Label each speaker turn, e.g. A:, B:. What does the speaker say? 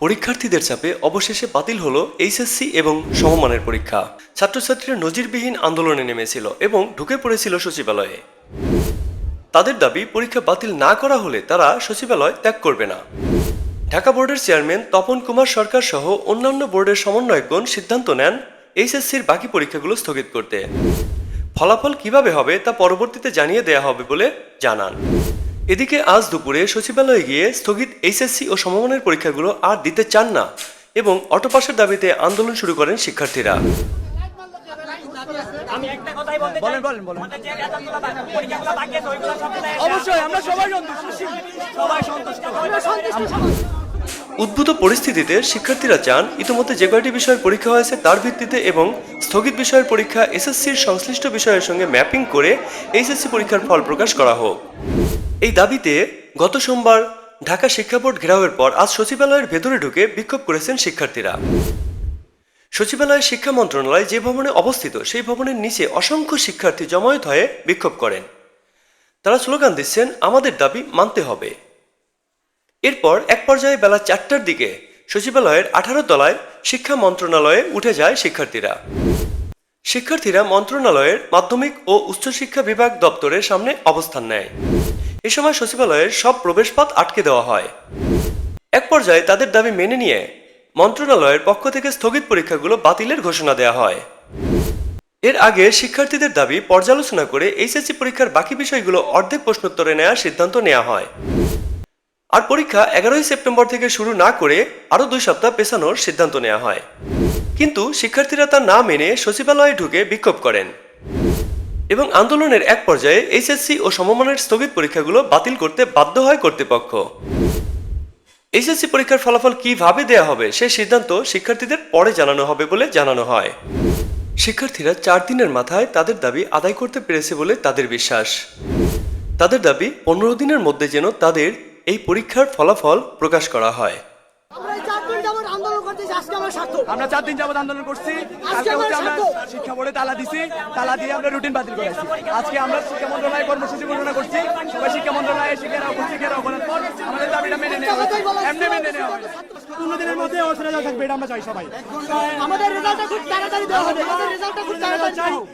A: পরীক্ষার্থীদের চাপে অবশেষে বাতিল হলো এইচএসসি এবং সমমানের পরীক্ষা। ছাত্রছাত্রীরা নজিরবিহীন আন্দোলনে নেমেছিল এবং ঢুকে পড়েছিল সচিবালয়ে। তাদের দাবি, পরীক্ষা বাতিল না করা হলে তারা সচিবালয় ত্যাগ করবে না। ঢাকা বোর্ডের চেয়ারম্যান তপন কুমার সরকার সহ অন্যান্য বোর্ডের সমন্বয়কগণ সিদ্ধান্ত নেন এইচএসসির বাকি পরীক্ষাগুলো স্থগিত করতে। ফলাফল কীভাবে হবে তা পরবর্তীতে জানিয়ে দেয়া হবে বলে জানান। এদিকে আজ দুপুরে সচিবালয়ে গিয়ে স্থগিত এইচএসসি ও সমমানের পরীক্ষাগুলো আর দিতে চান না এবং অটোপাসের দাবিতে আন্দোলন শুরু করেন শিক্ষার্থীরা।
B: আমি একটা কথাই বলতে চাই।
C: বলেন, বলেন, বলেন।
B: আমাদের যে রেজাল্টগুলো পরীক্ষাগুলো বাকি আছে ওইগুলো সব
C: অবশ্যই আমরা সবাই সন্তুষ্ট।
B: সবাই সন্তুষ্ট।
A: উদ্ভূত পরিস্থিতিতে শিক্ষার্থীরা চান ইতিমধ্যে যে কয়টি বিষয়ের পরীক্ষা হয়েছে তার ভিত্তিতে এবং স্থগিত বিষয়ের পরীক্ষা এসএসসির সংশ্লিষ্ট বিষয়ের সঙ্গে ম্যাপিং করে এইচএসসি পরীক্ষার ফল প্রকাশ করা হোক। এই দাবিতে গত সোমবার ঢাকা শিক্ষা বোর্ড ঘেরাওয়ের পর আজ সচিবালয়ের ভেতরে ঢুকে বিক্ষোভ করেছেন শিক্ষার্থীরা। সচিবালয় শিক্ষা মন্ত্রণালয় যে ভবনে অবস্থিত, সেই ভবনের নিচে অসংখ্য শিক্ষার্থী জমায়েত হয়ে বিক্ষোভ করেন। তারা স্লোগান দিচ্ছেন, আমাদের দাবি মানতে হবে। এরপর এক পর্যায়ে বেলা চারটার দিকে সচিবালয়ের আঠারো তলায় শিক্ষা মন্ত্রণালয়ে উঠে যায় শিক্ষার্থীরা। শিক্ষার্থীরা মন্ত্রণালয়ের মাধ্যমিক ও উচ্চশিক্ষা বিভাগ দপ্তরের সামনে অবস্থান নেয়। এ সময় সচিবালয়ের সব প্রবেশপথ আটকে দেওয়া হয়। এক পর্যায়ে তাদের দাবি মেনে নিয়ে মন্ত্রণালয়ের পক্ষ থেকে স্থগিত পরীক্ষাগুলো বাতিলের ঘোষণা দেওয়া হয়। এর আগে শিক্ষার্থীদের দাবি পর্যালোচনা করে এইচএসসি পরীক্ষার বাকি বিষয়গুলো অর্ধেক প্রশ্নোত্তরে নেওয়ার সিদ্ধান্ত নেওয়া হয়। আর পরীক্ষা এগারোই সেপ্টেম্বর থেকে শুরু না করে আরও দুই সপ্তাহ পেছানোর সিদ্ধান্ত নেওয়া হয়। কিন্তু শিক্ষার্থীরা তা না মেনে সচিবালয়ে ঢুকে বিক্ষোভ করেন। এবং আন্দোলনের এক পর্যায়ে এইচএসসি ও সমমানের স্থগিত পরীক্ষাগুলো বাতিল করতে বাধ্য হয় কর্তৃপক্ষ। এইচএসসি পরীক্ষার ফলাফল কীভাবে দেয়া হবে সে সিদ্ধান্ত শিক্ষার্থীদের পরে জানানো হবে বলে জানানো হয়। শিক্ষার্থীরা চার দিনের মাথায় তাদের দাবি আদায় করতে পেরেছে বলে তাদের বিশ্বাস। তাদের দাবি পনেরো দিনের মধ্যে যেন তাদের এই পরীক্ষার ফলাফল প্রকাশ করা হয়
D: আমরা এই চার দিন যাবত আন্দোলন করতেছি আজকে আমরা
C: চার দিন যাবত আন্দোলন করছি।
D: আজকে
C: আজকে হচ্ছে
D: আমরা
C: শিক্ষা বোর্ডে তালা দিছি। তালা দিয়ে আমরা রুটিন বাতিল করেছি। আজকে আমরা শিক্ষা মন্ত্রণালয়ে কর্মসূচি ঘোষণা করছি। সবাই শিক্ষা মন্ত্রণালয়ে শিক্ষারা ঘেরাও করছি ঘেরাও করার পর আমাদের দাবিটা মেনে নেওয়া। এমনি মেনে নেওয়া পনেরো দিনের মধ্যে অসুবিধা থাকবে এটা আমরা চাই সবাই।
D: আমাদের রেজাল্টটা খুব তাড়াতাড়ি দেওয়া হবে। আমাদের রেজাল্টটা খুব তাড়াতাড়ি হোক।